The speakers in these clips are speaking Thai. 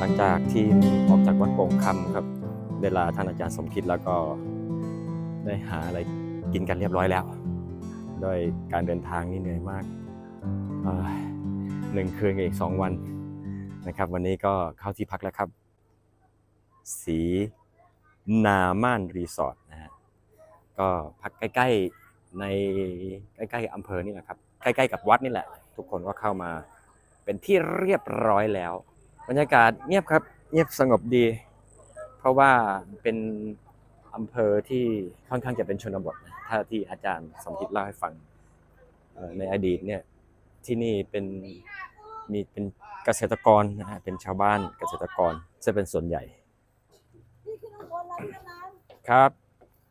หลังจากทีมออกจากวัดโป่งคำครับ เวลาท่านอาจารย์สมคิดแล้วก็ได้หาอะไรกินกันเรียบร้อยแล้วโดยการเดินทางนี่เหนื่อยมาก เอ้ยหนึ่งคืนกับอีกสองวันนะครับ วันนี้ก็เข้าที่พักแล้วครับ สีนาม่านรีสอร์ทนะฮะก็พักใกล้ๆในใกล้ๆอำเภอนี่แหละครับ ใกล้ๆกับวัดนี่แหละ ทุกคนก็เข้ามาเป็นที่เรียบร้อยแล้ว บรรยากาศเงียบครับเงียบสงบดี เพราะว่าเป็นอำเภอที่ค่อนข้างจะเป็นชนบทนะถ้าที่อาจารย์สมคิดเล่าให้ฟังในอดีตเนี่ยที่นี่เป็น มีเป็นเกษตรกรนะฮะเป็นชาวบ้านเกษตรกรจะเป็นส่วนใหญ่พี่ขึ้นข้างบนแล้วพี่น้ำครับ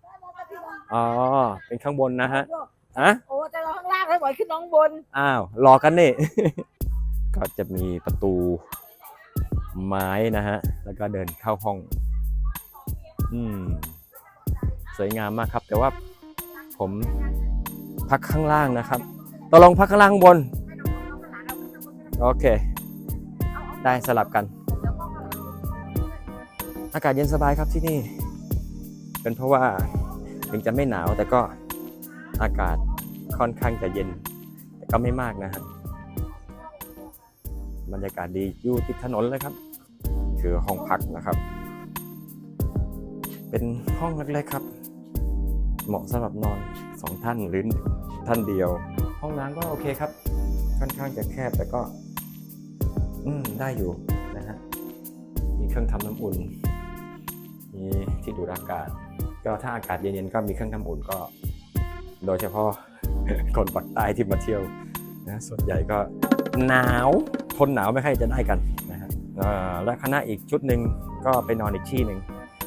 ได้แล้วค่ะพี่น้ำอ๋อ เป็นข้างบนนะฮะอะโอ้จะรอข้างล่างให้บ่อยขึ้นน้องบน อ้าวรอกันนี่ ก็จะมีประตูไม้นะฮะ แล้วก็เดินเข้าห้อง อืม สวยงามมากครับ แต่ว่าผมพักข้างล่างนะครับตกลงพักข้างล่างข้างบน โอเค ได้สลับกัน อากาศเย็นสบายครับที่นี่ เป็นเพราะว่าถึงจะไม่หนาวแต่ก็อากาศค่อนข้างจะเย็น แต่ก็ไม่มากนะฮะบรรยากาศดีอยู่ติดถนนเลยครับ คือห้องพักนะครับ เป็นห้องเล็กๆครับ เหมาะสำหรับนอนสองท่านหรือท่านเดียว ห้องน้ำก็โอเคครับ ค่อนข้างจะแคบแต่ก็ อืมได้อยู่นะฮะมีเครื่องทำน้ำอุ่นมีที่ดูดอากาศ ก็ถ้าอากาศเย็นๆก็มีเครื่องทำอุ่นก็ โดยเฉพาะคนปักใต้ที่มาเที่ยวนะส่วนใหญ่ก็หนาวทนหนาวไม่ค่อยจะได้กันนะฮะและคณะอีกชุดหนึ่งก็ไปนอนอีกที่หนึ่ง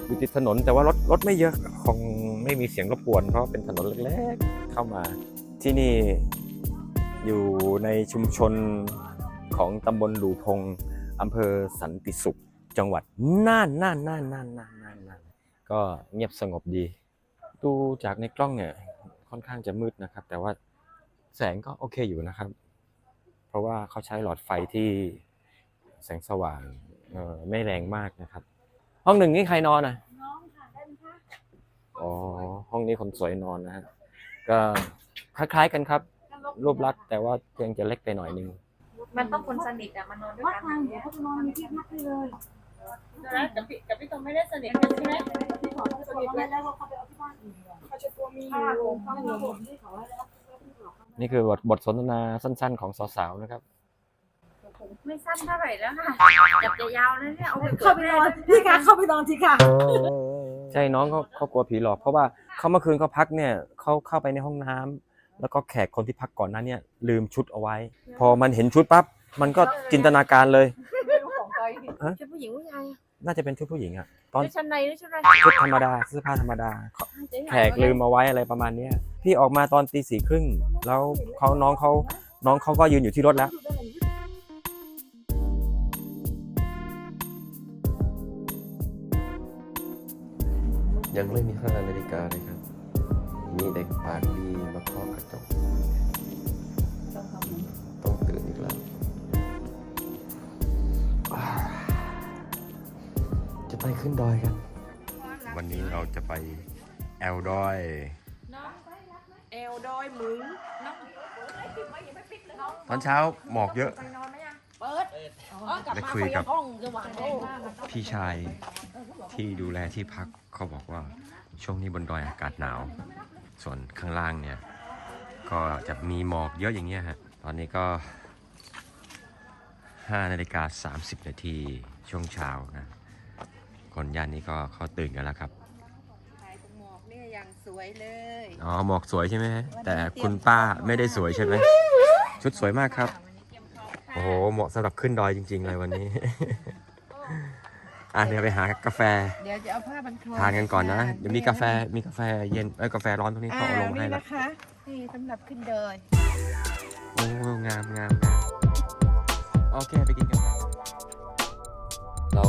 อยู่ติดถนนแต่ว่ารถรถไม่เยอะคงไม่มีเสียงรบกวน เพราะเป็นถนนเล็กๆเข้ามาที่นี่อยู่ในชุมชน ของตำบลหลูพงอำเภอสันติสุข จังหวัดน่านน่านน่านน่านน่านน่านน่านก็เงียบสงบดี ดูจากในกล้องเนี่ยค่อนข้างจะมืดนะครับ แต่ว่าแสงก็โอเคอยู่นะครับ เพราะว่าเขาใช้หลอดไฟที่แสงสว่างเอ่อไม่แรงมากนะครับ ห้องหนึ่งนี่ใครนอนอะน้องค่ะได้ไหมคะอ๋อห้องนี้คนสวยนอนนะฮะก็คล้ายๆกันครับ รูปลักษณ์แต่ว่าเพียงจะเล็กไปหน่อยนึง มันต้องคนสนิทอะมานอนด้วยวัดกันทางเดี๋ยวเขาไปนอนมีที่พักให้เลยนะกับพี่กับพี่ตองไม่ได้สนิทกันใช่ไหมที่ขอสนิทแล้วแล้วเขาไปเอาที่บ้านอื่นเขาจะตัวมีอยู่ข้างหลังที่ขอให้แล้วนี่คือบทบทสนทนาสั้น ๆ ของสาวๆนะครับไม่สั้นเท่าไหร่แล้วค่ะจับจะยาวแล้วเนี่ยเอาไปเข้าไปนอนพี่คะเข้าไปนอนทีค่ะใช่น้องเขาเขากลัวผีหลอกเพราะว่าเขาเมื่อคืนเขาพักเนี่ยเขาเข้าไปในห้องน้ำ แล้วก็แขกคนที่พักก่อนหนั้นเนี่ยลืมชุดเอาไว้ พอมันเห็นชุดปั๊บมันก็จินตนาการเลยไม่รู้ของใครชุดผู้หญิงผู้ชายอะน่าจะเป็นชุดผู้หญิงอะตอนชุดชั้นในหรือชุดอะไรชุดธรรมดาเสื้อผ้าธรรมดา แขกลืมเอาไว้อะไรประมาณเนี้ยพี่ออกมาตอนตีสี่ครึ่งแล้วเขาน้องเขาน้องเขาก็ยืนอยู่ที่รถแล้วยังไม่มีห้านาฬิกาเลยครับ มีเด็กปากดีมาเคาะกระจกต้องตื่นอีกแล้วอ่าจะไปขึ้นดอยกัน วันนี้เราจะไปแอลดอยเอลดอยมึงน้องตอนเช้าหมอกเยอะไปนอนไหมอะเปิดได้คุยกับห้องสว่างโอ้พี่ชายที่ดูแลที่พักเขาบอกว่าช่วงนี้บนดอยอากาศหนาว ส่วนข้างล่างเนี่ย ก็จะมีหมอกเยอะอย่างเงี้ยฮะ ตอนนี้ก็5นาฬิกา30 นาทีช่วงเช้านะ คนย่านนี้ก็เขาตื่นกันแล้วครับถ่ายตรงหมอกเนี่ยอย่างสวยเลยอ๋อหมอกสวยใช่ไหมฮะแต่คุณป้าไม่ได้สวยใช่ไหมชุดสวยมากครับโอ้โห เหมาะสำหรับขึ้นดอยจริง ๆ เลยวันนี้ อะเดี๋ยวไปหากาแฟเดี๋ยวจะเอาผ้าบันคอทานกันก่อนนะเดี๋ยวมีกาแฟมีกาแฟเย็นเอ้ยกาแฟร้อนตรงนี้เขาเอาลงมาให้นี่แล้วนะคะนี่สำหรับขึ้นเดอยโอ้งามงามงามโอเคไปกินกันครับเรา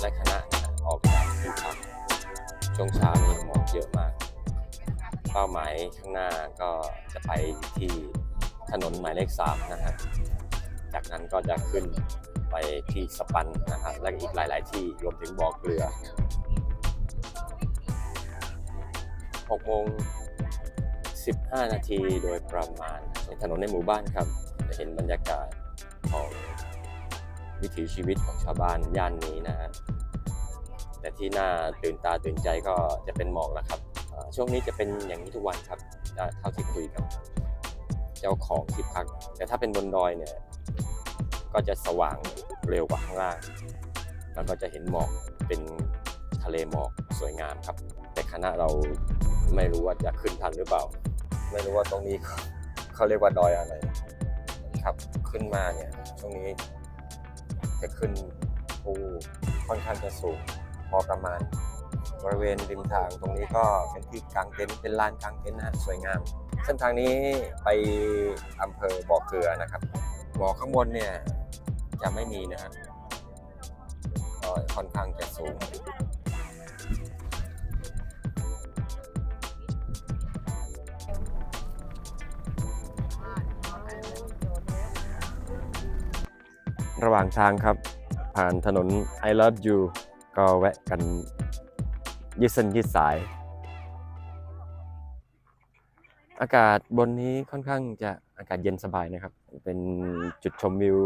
และคณะนะฮะออกจากที่พักช่วงเช้านี่หมอกเยอะมาก เป้าหมายข้างหน้าก็จะไปที่ถนนหมายเลขสามนะฮะ จากนั้นก็จะขึ้น ไปที่สปันนะฮะและอีกหลาย ๆ ที่รวมถึงบ่อเกลือ6โมง15 นาทีโดยประมาณในถนนในหมู่บ้านครับ จะเห็นบรรยากาศของวิถีชีวิตของชาวบ้านย่านนี้นะฮะแต่ที่น่าตื่นตาตื่นใจก็จะเป็นหมอกแล้วครับช่วงนี้จะเป็นอย่างนี้ทุกวันครับเท่าที่คุยกับ เจ้าของที่พัก แต่ถ้าเป็นบนดอยเนี่ย ก็จะสว่างเร็วกว่าข้างล่าง แล้วก็จะเห็นหมอกเป็นทะเลหมอกสวยงามครับ แต่คณะเราไม่รู้ว่าจะขึ้นทันหรือเปล่า ไม่รู้ว่าตรงนี้เขาเรียกว่าดอยอะไรครับขึ้นมาเนี่ยช่วงนี้จะขึ้นภูค่อนข้างจะสูงพอประมาณ บริเวณริมทางตรงนี้ก็เป็นที่กางเต็นท์เป็นลานกางเต็นท์นะสวยงาม เส้นทางนี้ไปอำเภอบ่อเกลือนะครับบ่อข้างบนเนี่ย จะไม่มีนะฮะก็ค่อนข้างจะสูง ระหว่างทางครับ ผ่านถนน I love you ก็แวะกันยืดเส้นยืดสาย อากาศบนนี้ค่อนข้างจะอากาศเย็นสบายนะครับ เป็นจุดชมวิว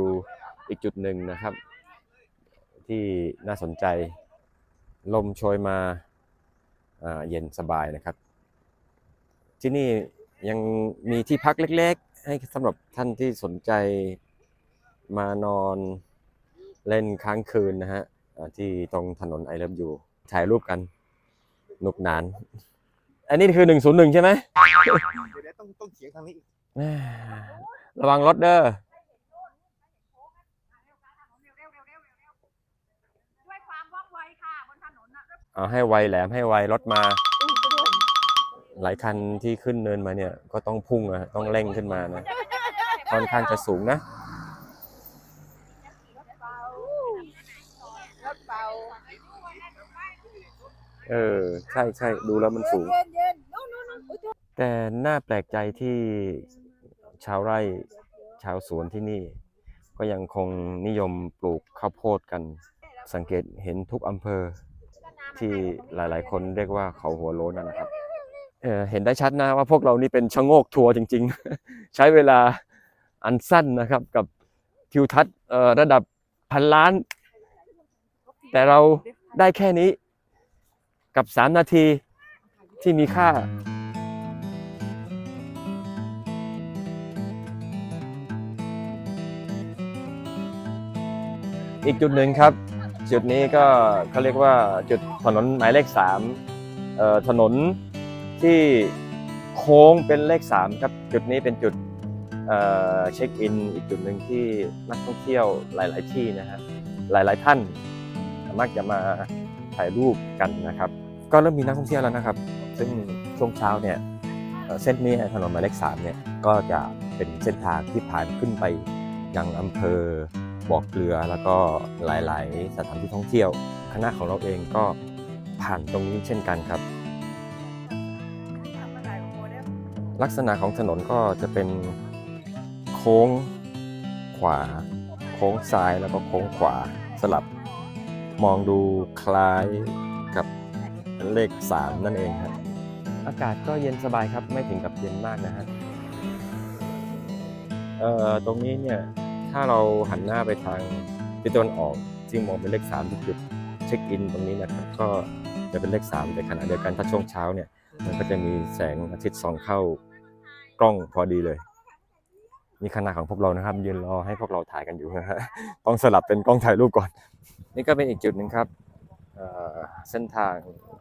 อีกจุดหนึ่งนะครับ ที่น่าสนใจ ลมโชยมาอ่าเย็นสบายนะครับ ที่นี่ยังมีที่พักเล็กๆ ให้สำหรับท่านที่สนใจมานอนเล่นค้างคืนนะฮะอ่าที่ตรงถนนไอเลิฟยูถ่ายรูปกันหนุกหนาน อันนี้คือ101ใช่ไหมเดี๋ยวเดี๋ยวต้องต้องเขียงทางนี้อีกแหม่ระวังรถเด้อ ด้วยความว่องไวค่ะบนถนนน่ะ เอาให้ไวแหลมให้ไวรถมา หลายคันที่ขึ้นเนินมาเนี่ย ก็ต้องพุ่งอะต้องเร่งขึ้นมานะค่อนข้างจะสูงนะรถเบาเออ ใช่ใช่ดูแล้วมันสูงเย็นเย็นนู่นนู่นนู่นแต่น่าแปลกใจที่ชาวไร่ชาวสวนที่นี่ ก็ยังคงนิยมปลูกข้าวโพดกัน สังเกตเห็นทุกอำเภอ ที่หลาย ๆ คนเรียกว่าเขาหัวโล้นนะครับเเห็นได้ชัดนะว่าพวกเรานี่เป็นชะโงกทัวร์จริง ๆ ใช้เวลาอันสั้นนะครับกับทิวทัศน์ระดับพันล้าน แต่เราได้แค่นี้กับ 3 นาทีที่มีค่าอีกจุดหนึ่งครับ จุดนี้ก็เขาเรียกว่าจุดถนนหมายเลขสามถนนที่โค้งเป็นเลขสามครับจุดนี้เป็นจุดเช็คอินอีกจุดหนึ่งที่นักท่องเที่ยวหลาย ๆ ที่นะฮะหลาย ๆ ท่านมักจะมาถ่ายรูปกันนะครับ ก็เริ่มมีนักท่องเที่ยวแล้วนะครับ ซึ่งช่วงเช้าเนี่ยเส้นนี้ถนนหมายเลขสามเนี่ยก็จะเป็นเส้นทางที่ผ่านขึ้นไปยังอำเภอ บ่อเกลือแล้วก็หลาย ๆ สถานที่ท่องเที่ยว คณะของเราเองก็ผ่านตรงนี้เช่นกันครับ ลักษณะของถนนก็จะเป็นโค้งขวา โค้งซ้ายแล้วก็โค้งขวาสลับ มองดูคล้ายกับเลข 3 นั่นเองครับอากาศก็เย็นสบายครับไม่ถึงกับเย็นมากนะฮะเอ่อตรงนี้เนี่ย ถ้าเราหันหน้าไปทางทิศตะวันออกที่มองเป็นเลข3ที่จุดเช็คอินตรงนี้นะครับก็จะเป็นเลข 3 แต่ขณะเดียวกันถ้าช่วงเช้าเนี่ยมันก็จะมีแสงอาทิตย์ส่องเข้ากล้องพอดีเลยนี่คณะของพวกเรานะครับยืนรอให้พวกเราถ่ายกันอยู่นะฮะต้องสลับเป็นกล้องถ่ายรูปก่อน นี่ก็เป็นอีกจุดหนึ่งครับเส้นทาง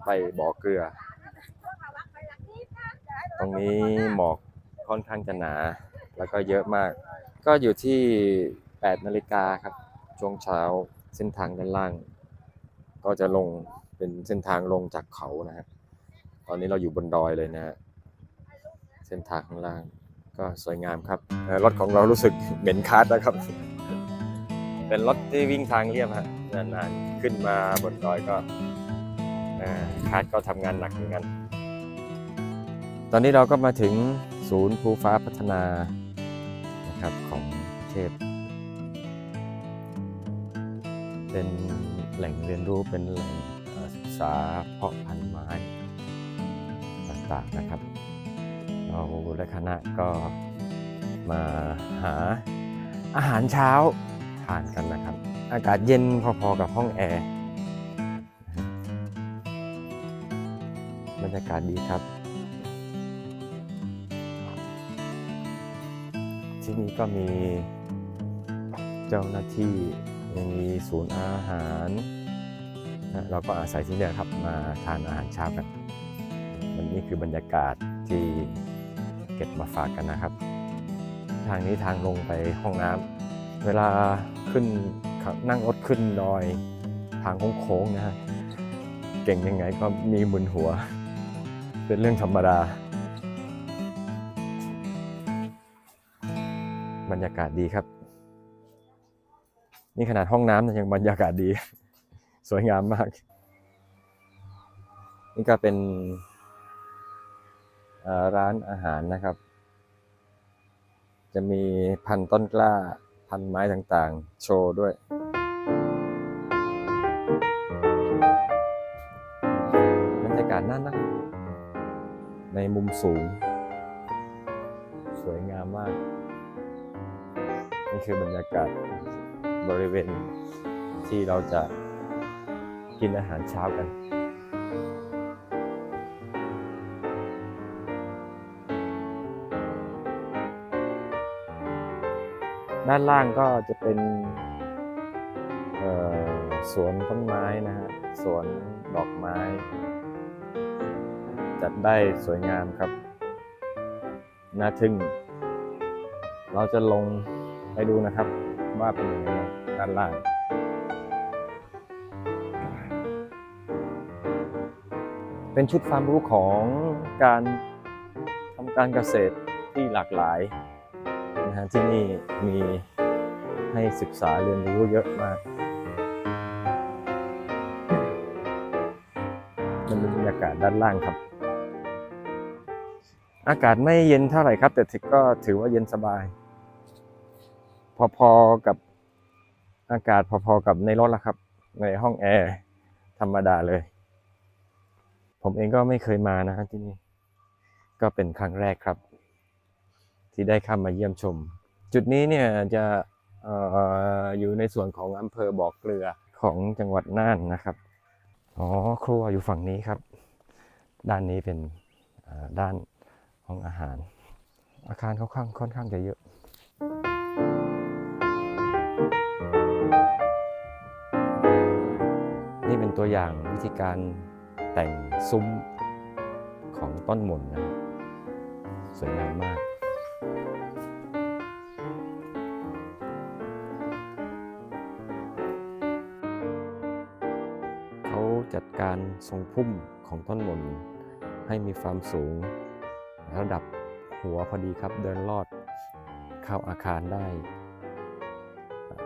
ไปบ่อเกลือ ตรงนี้หมอกค่อนข้างจะหนา แล้วก็เยอะมาก ก็อยู่ที่ 8 นาฬิกาครับ ช่วงเช้าเส้นทางด้านล่าง ก็จะลงเป็นเส้นทางลงจากเขานะฮะ ตอนนี้เราอยู่บนดอยเลยนะฮะ เส้นทางข้างล่างก็สวยงามครับ รถของเรารู้สึกเหม็นคาร์ดนะครับ เป็นรถที่วิ่งทางเรียบฮะ นานๆ ขึ้นมาบนดอยก็คาร์ดก็ทำงานหนักเหมือนกัน ตอนนี้เราก็มาถึงศูนย์ภูฟ้าพัฒนา นะครับของเทศเป็นแหล่งเรียนรู้เป็นแหล่งศึกษาเพาะพันธุ์ไม้ต่างๆนะครับ เราและคณะก็มาหาอาหารเช้าทานกันนะครับ อากาศเย็นพอๆกับห้องแอร์บรรยากาศดีครับ ที่นี่ก็มีเจ้าหน้าที่ยังมีศูนย์อาหารนะเราก็อาศัยที่นี่ครับมาทานอาหารเช้ากันมันนี่คือบรรยากาศที่เก็บมาฝากกันนะครับ ทางนี้ทางลงไปห้องน้ำเวลาขึ้นนั่งรถขึ้นดอยทางโค้งๆนะฮะเก่งยังไงก็มีมึนหัว เป็นเรื่องธรรมดา บรรยากาศดีครับ นี่ขนาดห้องน้ำยังบรรยากาศดี สวยงามมาก นี่ก็เป็นร้านอาหารนะครับ จะมีพันต้นกล้า พันไม้ต่างๆ โชว์ด้วยบรรยากาศน่านั่งในมุมสูง สวยงามมาก นี่คือบรรยากาศบริเวณที่เราจะกินอาหารเช้ากัน ด้านล่างก็จะเป็นสวนต้นไม้นะฮะ สวนดอกไม้ จัดได้สวยงามครับ น่าทึ่ง เราจะลง ไปดูนะครับว่าเป็นยังไงบ้างด้านล่างเป็นชุดความรู้ของการทำการเกษตรที่หลากหลายนะฮะที่นี่มีให้ศึกษาเรียนรู้เยอะมากมันเป็นบรรยากาศด้านล่างครับ อากาศไม่เย็นเท่าไหร่ครับ แต่ก็ถือว่าเย็นสบาย พอๆกับอากาศพอๆกับในรถละครับ ในห้องแอร์ธรรมดาเลย ผมเองก็ไม่เคยมานะฮะที่นี่ก็เป็นครั้งแรกครับ ที่ได้เข้ามาเยี่ยมชม จุดนี้เนี่ยจะอออยู่ในส่วนของอำเภอบ่อเกลือของจังหวัดน่านนะครับอ๋อครัวอยู่ฝั่งนี้ครับ ด้านนี้เป็นด้านห้องอาหาร อาคารค่อนข้างค่อนข้างจะเยอะ ตัวอย่างวิธีการแต่งซุ้มของต้นหม่นนะสวยงามมากเขาจัดการทรงพุ่มของต้นหม่นให้มีความสูง ระดับหัวพอดีครับเดินลอดเข้าอาคารได้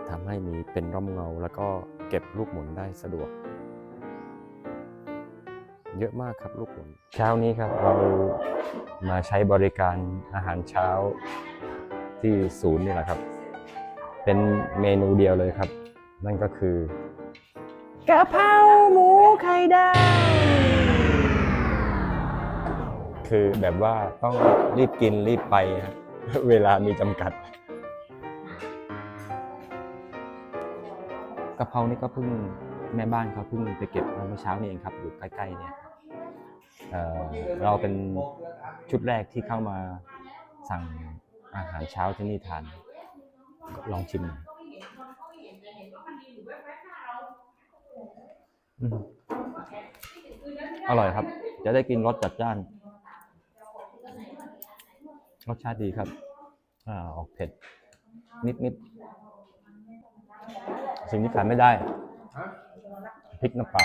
ทำให้มีเป็นร่มเงาแล้วก็เก็บลูกหมุนได้สะดวก เยอะมากครับลูกหมุนเช้านี้ครับเรามาใช้บริการอาหารเช้าที่ศูนย์นี่แหละครับ เป็นเมนูเดียวเลยครับ นั่นก็คือกะเพราหมูไข่ดาวคือแบบว่าต้องรีบกินรีบไปฮะเวลามีจำกัดกะเพรานี่ก็เพิ่งแม่บ้านเขาเพิ่งไปเก็บมาเมื่อเช้านี่เองครับ อยู่ใกล้ๆเนี่ย เอ่อเราเป็นชุดแรกที่เข้ามาสั่งอาหารเช้าที่นี่ทาน ลองชิมหน่อยอืมอร่อยครับ จะได้กินรสจัดจ้าน รสชาติดีครับ อ่า ออกเผ็ด นิดๆสิ่งที่ขาดไม่ได้ พริกน้ำปลา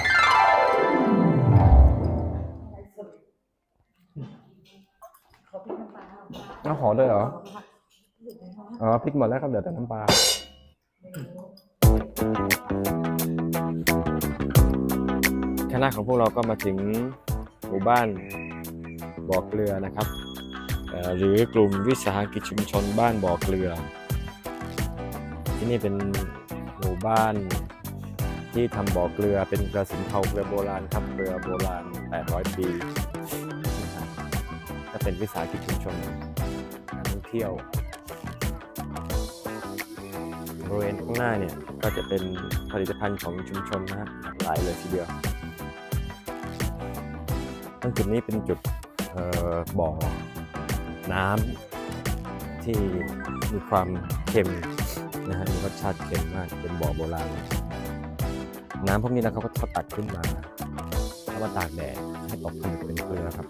ขอพริกน้ำปลาเอาหอเลยเหรอ อ๋อพริกหมดแล้วครับเหลือแต่น้ำปลาคณะของพวกเราก็มาถึงหมู่บ้านบ่อเกลือนะครับ หรือกลุ่มวิสาหกิจชุมชนบ้านบ่อเกลือ ที่นี่เป็นหมู่บ้านที่ทำบ่อเกลือเป็นกระสินเทาเกลือโบราณทำเกลือโบราณ 800 ปี ก็เป็นวิสาหกิจชุมชนการท่องเที่ยวบริเวณข้างหน้าเนี่ยก็จะเป็นผลิตภัณฑ์ของชุมชนนะฮะหลายเลยทีเดียวตรงจุดนี้เป็นจุดบ่อน้ำที่มีความเค็มนะฮะมีรสชาติเค็มมากเป็นบ่อโบราณน้ำพวกนี้นะเขาก็ตักขึ้นมาแล้วมาตากแดดให้ตกผลึกเป็นเกลือครับ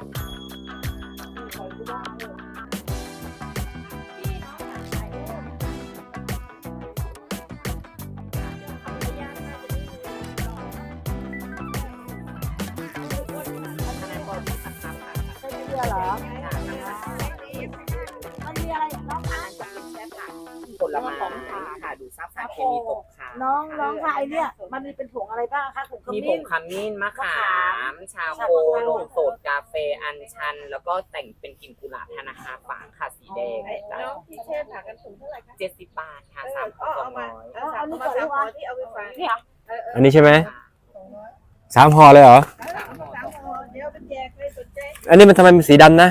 ใช่เรือเหรอมันมีอะไรน้องคะ ผลไม้ค่ะดูดซับสารเคมีตกค้างน้องน้องคะไอเนี่ย มันมีเป็นผงอะไรบ้างคะผงขมีผมิ้น งขมิ้นมะขาม ชาโคชาโคนมสดกาแฟอัญชัน แล้วก็แต่งเป็นกลิ่นกุหลาบธนาคารฝางค่ะสีแดงน้องที่เชฟหากันถุงเท่าไหร่คะเจ็ดสิบบาทค่ะเอสาอมก็สอเอางมาร้อยเอาสามเอามาสามห่อที่เอาไปฝากเนี่ยเออเอออันนี้ใช่ไหมค่ะสามห่อเลยเหรอ สาม อันนี้มันทำไมมันสีดำนะ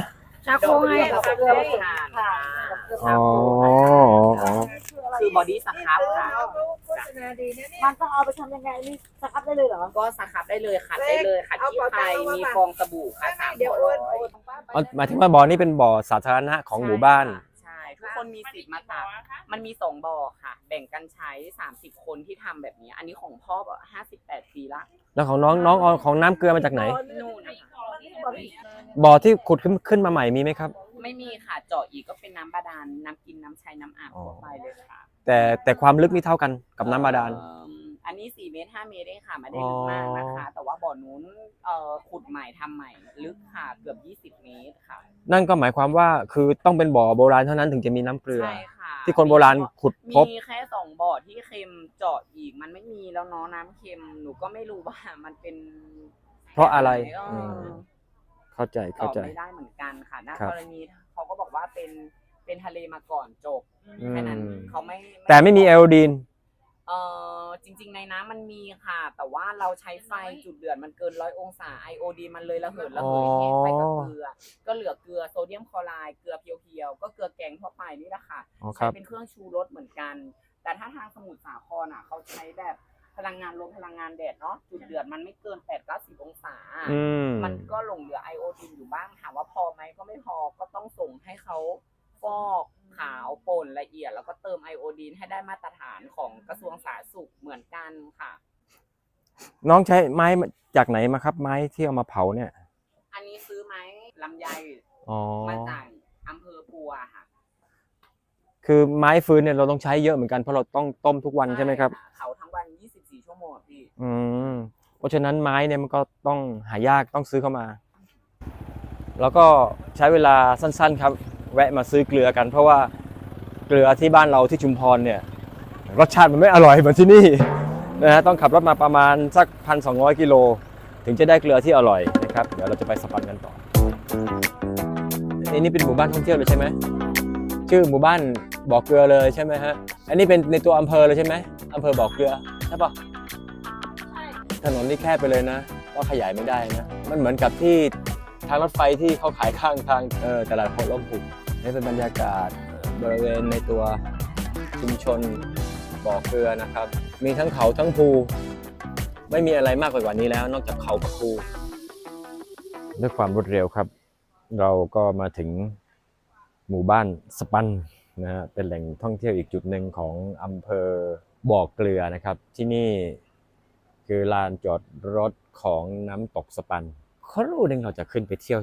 ชาโคไงดอกเกลือผสมค่ะอ๋ออ๋อคือบอดี้สครับเออค่ะเอาเขาโฆษณาดีนะเนี่ยมันต้องเอาไปทำยังไงนี่สครับได้เลยเหรอ ก็สครับได้เลยขัดได้เลยขัดที่ไทยมีฟองสบู่ค่ะสามเดี๋ยวร้โออนยโอนอ๋อหมายถึงว่าบ่อนี้เป็นบ่อสาธารณะของหมู่บ้าน ใช่ ทุกคนมีสิทธิ์มาตักมันมีสองบ่อค่ะ แบ่งกันใช้30คนที่ทำแบบนี้ อันนี้ของพ่อแบบ58ปีละ แล้วของน้องน้องเอาของน้ำเกลือมาจากไหนนู่นนะคะ บ่อที่ขุดขึ้นขึ้นมาใหม่มีไหมครับ ไม่มีค่ะเจาะอีกก็เป็นน้ำบาดาลน้ำกินน้ำใช้น้ำอาบอ๋อทั่วไปเลยค่ะแต่แต่ความลึกนี่เท่ากันกับน้ำบาดาล เอิ่มอันนี้4เมตร5เมตรเองค่ะไม่ได้ลึกมากนะคะ แต่ว่าบ่อนู้นเอ่อขุดใหม่ทำใหม่ลึกค่ะเกือบ20เมตรค่ะนั่นก็หมายความว่าคือต้องเป็นบ่อโบราณเท่านั้นถึงจะมีน้ำเกลือ ใช่ค่ะที่คนโบราณขุดพบ มีแค่สองบ่อที่เค็มเจาะอีกมันไม่มีแล้วเนาะน้ำเค็มหนูก็ไม่รู้ว่ามันเป็นเพราะอะไรเอออืม เข้าใจตอเข้าบใจ ไม่ได้เหมือนกันค่ะณครับ กรณีเขาก็บอกว่าเป็นเป็นทะเลมาก่อนจบอืม แค่นั้นเขาไม่แต่ไม่มีไอโอดีน เออจริง ๆ ในน้ำมันมีค่ะ แต่ว่าเราใช้ไฟจุดเดือดมันเกินร้อยองศาไอโอดีมันเลยระเหิดระเหยแห้งไปกับเกลือ ก็เหลือเกลือโซเดียมคลอไรด์เกลือเพียวๆก็เกลือแกงทั่วไปนี่แหละค่ะ อ๋อคใช้รับ เป็นเครื่องชูรสเหมือนกัน แต่ถ้าทางสมุทรสาครอะเขาใช้แบบ พลังงานลมพลังงานแดดเนาะจุดเดือดมันไม่เกิน8ปดเก้าสิบองศา อืมมันก็หลงเหลือไอโอดีนอยู่บ้างถามว่าพอไหมก็ไม่พอก็ต้องส่งให้เขาฟอกขาวป่นละเอียด แล้วก็เติมไอโอดีนให้ได้มาตรฐานของกระทรวงสาธารณสุขเหมือนกันค่ะ น้องใช้ไม้มาจากไหนมาครับ ไม้ที่เอามาเผาเนี่ย อันนี้ซื้อไหมลำไยอ๋อ มาจากอำเภอปัวค่ะคือไม้ฟืนเนี่ยเราต้องใช้เยอะเหมือนกันเพราะเราต้องต้มทุกวันใช่ไหมครับะเขาทั้งวัน24 ชั่วโมงอะพี่อืมเพราะฉะนั้นไม้เนี่ยมันก็ต้องหายากต้องซื้อเข้ามา แล้วก็ใช้เวลาสั้น ๆ ครับ แวะมาซื้อเกลือกัน เพราะว่าเกลือที่บ้านเราที่ชุมพรเนี่ยรสชาติมันไม่อร่อยเหมือนที่นี่นะฮะต้องขับรถมาประมาณสักพันสองกิโล ถึงจะได้เกลือที่อร่อยนะครับ เดี๋ยวเราจะไปสปันกันต่ออันนี้เป็นหมู่บ้านท่องเที่ยวเลยใช่ไหมชื่อหมู่บ้านบ่อเกลือเลยใช่ไหมฮะอันนี้เป็นในตัวอำเภอเลยใช่ไหมอำเภอบ่อเกลือใช่ปะ ถนนนี่แคบไปเลยนะ ก็ขยายไม่ได้นะ มันเหมือนกับที่ทางรถไฟที่เขาขายข้างทางเออตลาดโพล่มผุกนี่เป็นบรรยากาศบริเวณในตัวชุมชนบ่อเกลือนะครับ มีทั้งเขาทั้งภูไม่มีอะไรมากไปกว่านี้แล้ว นอกจากเขากับภูด้วยความรวดเร็วครับ เราก็มาถึงหมู่บ้านสปันนะฮะเป็นแหล่งท่องเที่ยวอีกจุดหนึ่งของอำเภอบ่อเกลือนะครับ ที่นี่ คือลานจอดรถของน้ำตกสปันครู่หนึ่งเราจะขึ้นไปเที่ยว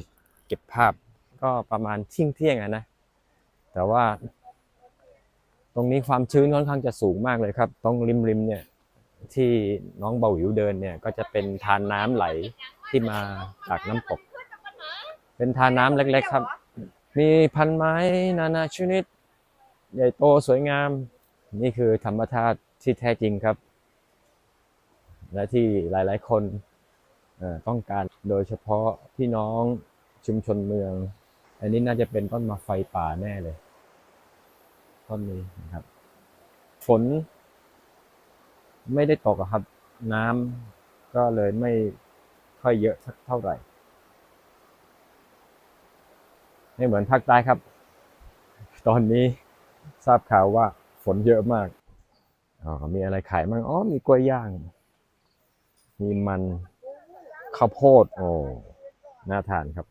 เก็บภาพ ก็ประมาณเที่ยงเที่ยงนะ แต่ว่า ตรงนี้ความชื้นค่อนข้างจะสูงมากเลยครับ ตรงริมริมๆเนี่ยที่น้องเบาหวิวเดินเนี่ยก็จะเป็นทานน้ำไหลที่มาจากน้ำตก เป็นทานน้ำเล็ก ๆ ครับ มีพันไม้นานาชนิด ใหญ่โตสวยงาม นี่คือธรรมชาติที่แท้จริงครับ และที่หลายๆ คนต้องการโดยเฉพาะพี่น้องชุมชนเมือง อันนี้น่าจะเป็นต้นมาไฟป่าแน่เลย ต้นนี้นะครับ ฝน ไม่ได้ตกครับ น้ำก็เลยไม่ค่อยเยอะสักเท่าไหร่ ไม่เหมือนภาคใต้ครับ ตอนนี้ทราบข่าวว่าฝนเยอะมากอ๋อมีอะไรขายบ้งอ๋อมีกล้วยย่าง มีมันข้าวโพดโอ้น่าทานครับ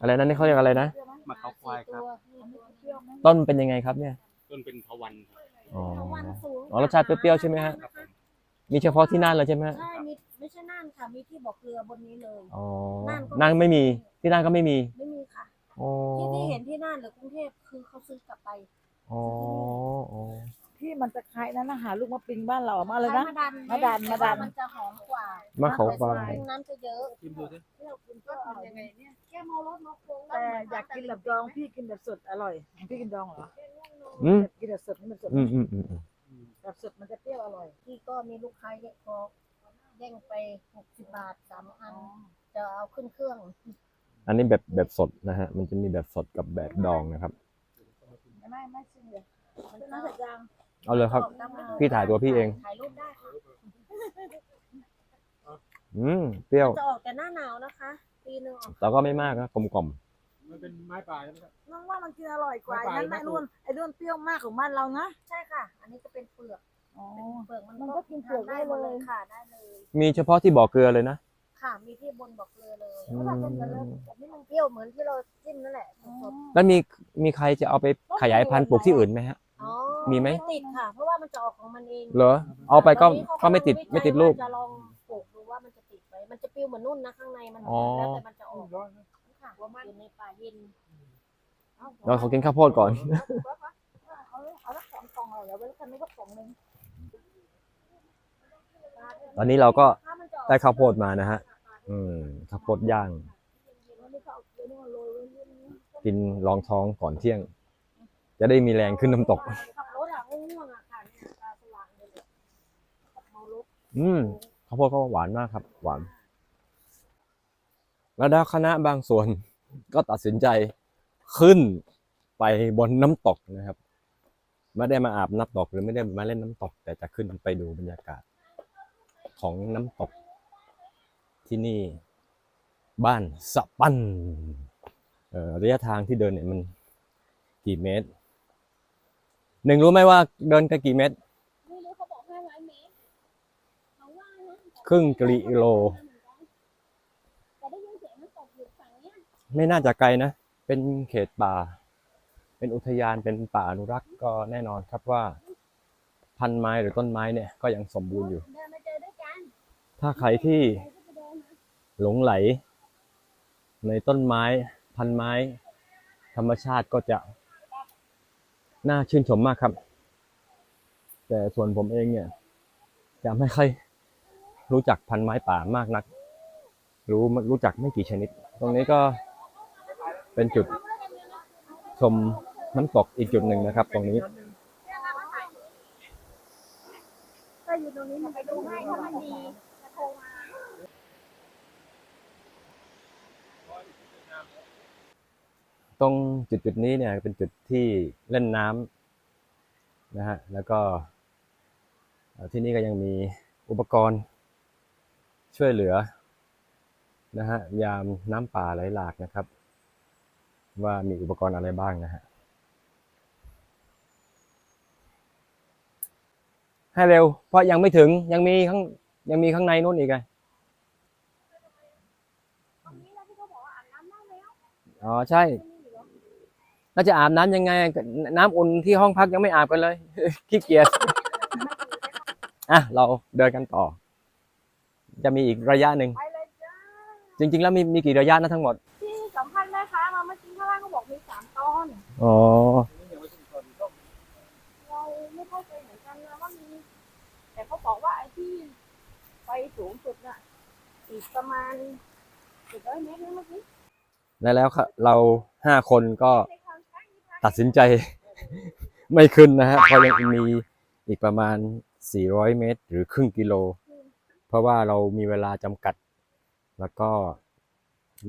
อะไรนั้นนี่เขาเรียกอะไรนะมะเขาควายครับต้นเป็นยังไงครับเนี่ย ต้นเป็นทวันครับอ๋อวันสูงอ๋อรสชาติเปรี้ยวๆใช่ไหมฮะครับผมมีเฉพาะที่น่านเลยใช่ไหมฮะใช่มีไม่ใช่น่านค่ะ มีที่บอกเกลือบนนี้เลย อ๋อน่านก็น่านไม่มีที่น่านก็ไม่มี ไม่มีค่ะ อ๋อที่ที่เห็นที่น่านหรือกรุงเทพคือเขาซื้อกลับไปอ๋ออ๋อที่มันจะคล้ายนั้นนะหาลูกมะปิงบ้านเราออกมาเลยนะคล้ายมะดันมะดัน แต่ว่ามันจะหอมกว่ามะเขาปลาแต่น้ำจะเยอะชิมดูสิที่เรากินก็อร่อยยังไงเนี่ยแก้มเอารสมะพร้าวแต่อยากกินแบบดองพี่กินแบบสดอร่อย พี่กินดองเหรออืมกินแบบสดนี่มันสดอืมอืมอืมอืมแบบสดมันจะเปรี้ยวอร่อยที่ก็มีลูกค้าแยกพอแย่งไปหกสิบบาทสามอัน จะเอาขึ้นเครื่อง อันนี้แบบแบบสดนะฮะ มันจะมีแบบสดกับแบบดองนะครับ ไม่ไม่ชิมเลยมันน่าจะยางเอาเลยครับ พี่ถ่ายตัวพี่เอง ถ่ายรูปได้ค่ะอืมเปรี้ยว จะออกแต่หน้าหนาวนะคะปีหนึ่งออกแต่ก็ไม่มากนะกลมกล่อมมันเป็นไม้ป่าใช่ไหมครับ น้องว่ามันกินอร่อยกว่าไม่ไปนั่นไม่ไอ้นู่นไอ้นู่นเปรี้ยวมากของบ้านเรานะใช่ค่ะ อันนี้จะเป็นเปลือก อ๋อ เปลือกมันมันก็กินเปลือกได้เลย ค่ะได้เลย มีเฉพาะที่บ่อเกลือเลยนะ ค่ะมีที่บนบอกเกลือเลยอืมถ้าเป็นแบบแบบนี้มันเปรี้ยวเหมือนที่เราจิ้มนั่นแหละสดแล้วมีมีใครจะเอาไปขยายพันธุ์ปลูกที่อื่นไหมฮะ ๆอ๋อมีไหม ติดค่ะ เพราะว่ามันจะออกของมันเองเหรอ เอาไปก็ตอนนี้เขาก็ไม่ติดวิจัยไม่ติดลูก ว่าจะลองปลูกดูว่ามันจะติดไหมมันจะปลิวเหมือนนุ่นนะข้างในมันอ๋อ แล้วแต่มันจะออกค่ะอยู่ในป่าเย็นเราขอกินข้าวโพดก่อน เอาเอาสักสองกล่องเลยเดี๋ยวไว้คันนี้ก็กล่องหนึงตอนนี้เราก็ถ้ามันจะออกได้ข้าวโพดมานะฮะ อืมข้าวโพดย่าง กินรองท้องก่อนเที่ยง จะได้มีแรงขึ้นน้ำตก ขับรถอะง่วงๆอะค่ะเนี่ยตาสว่างเลยเนี่ยขับเมารถอืมข้าวโพดก็หวานมากครับ หวานแล้วดาวคณะบางส่วน ก็ตัดสินใจขึ้นไปบนน้ำตกนะครับ ไม่ได้มาอาบน้ำตกหรือไม่ได้มาเล่นน้ำตก แต่จะขึ้นไปดูบรรยากาศของน้ำตก ที่นี่บ้านสะปันเอ่อระยะทางที่เดินเนี่ยมันกี่เมตร หนึ่งรู้ไหมว่าเดินกันกี่เมตร ไม่รู้เขาบอกห้าร้อยเมตรเขาว่านะครึ่งกิโล แต่ได้ยินเสียงน้ำตกอยู่ฝั่งเนี้ยไม่น่าจะไกลนะ เป็นเขตป่า เป็นอุทยาน เป็นป่าอนุรักษ์ก็แน่นอนครับว่า พันไม้หรือต้นไม้เนี่ยก็ยังสมบูรณ์อยู่ เดินมาเจอด้วยกัน ถ้าใครที่ หลงไหล ในต้นไม้พันไม้ ธรรมชาติก็จะ น่าชื่นชมมากครับ แต่ส่วนผมเองเนี่ย จะไม่ค่อยรู้จักพันไม้ป่ามากนัก รู้รู้จักไม่กี่ชนิด ตรงนี้ก็เป็นจุดชมน้ำตกอีกจุดหนึ่งนะครับ ตรงนี้ก็อยู่ตรงนี้มันไปดูให้ถ้ามันดีจะโทรมา ตรงจุดจุดนี้เนี่ยเป็นจุดที่เล่นน้ำนะฮะแล้วก็เอ่อที่นี่ก็ยังมีอุปกรณ์ช่วยเหลือนะฮะยามน้ำป่าไหลหลากนะครับ ว่ามีอุปกรณ์อะไรบ้างนะฮะให้เร็ว เพราะยังไม่ถึงยังมีข้างยังมีข้างในนู่นอีกไงอ๋อใช่ แล้วจะอาบน้ำยังไง น้ำอุ่นที่ห้องพักยังไม่อาบกันเลยขี้เกียจอะเราเดินกันต่อ จะมีอีกระยะหนึ่งไปเลยจ้าจริง ๆ แล้วมีมีกี่ระยะนะทั้งหมดที่สัมพันธ์แม่ค้ามาเมื่อกี้ข้างล่างเขาบอกมีสามตอนอ๋อเราไม่เข้าใจเหมือนกันนะว่ามีแต่เขาบอกว่าไอ้ที่ไปสูงสุดน่ะอีกประมาณสิบร้อยเมตรนะเมื่อกี้และแล้วครับเราห้าคนก็ ตัดสินใจ ไม่ขึ้นนะฮะเพราะยังมีอีกประมาณ 400 เมตร หรือครึ่งกิโล เพราะว่าเรามีเวลาจำกัด แล้วก็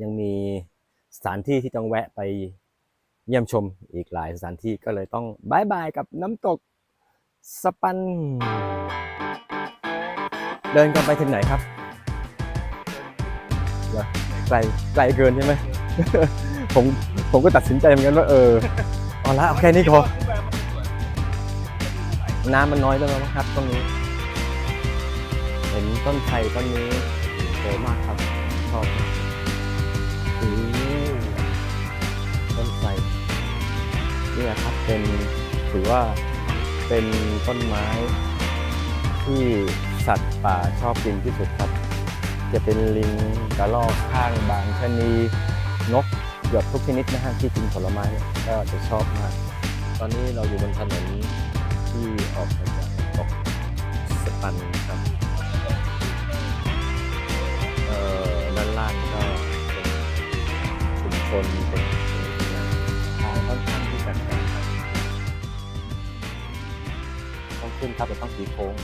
ยังมีสถานที่ที่ต้องแวะไปเยี่ยมชมอีกหลายสถานที่ก็เลยต้องบายบายกับน้ำตกสปัน เดินกันไปถึงไหนครับไกลไกลเกินใช่ไหมผมผมก็ตัดสินใจเหมือนกันว่าเออ เอาละเอาแค่นี้พอน้ำมันน้อยไปแล้วนะครับตรงนี้ เห็นต้นไทรต้นนี้สวยมากครับชอบโอ้ต้นไทรนี่แหละครับเป็นถือว่าเป็นต้นไม้ที่สัตว์ป่าชอบกินที่สุดครับ จะเป็นลิงกระรอกข้างบางชนีนก เกือบทุกชนิดนะฮะที่กินผลไม้เนี่ยก็จะชอบมาก ตอนนี้เราอยู่บนถนนที่ออกมาจากตกสปันครับเอ่อด้านล่างก็เป็นชุมชนเป็นทางค่อนข้างที่จะแคบต้องขึ้นครับแต่ต้องตีโค้ง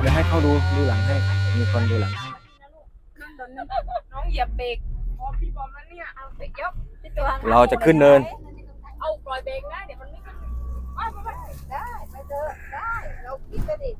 เดี๋ยวให้เขาดูดูหลังให้ มีคนดูหลังให้น้องเหยียบเบรกพอพี่บอมแล้วเนี่ยเอาเบรกยกที่ตัวเราจะขึ้นเนิน เอาปล่อยเบรกนะเดี๋ยวมันไม่ขึ้นได้ไปเถอะได้เราคิดไปดิได้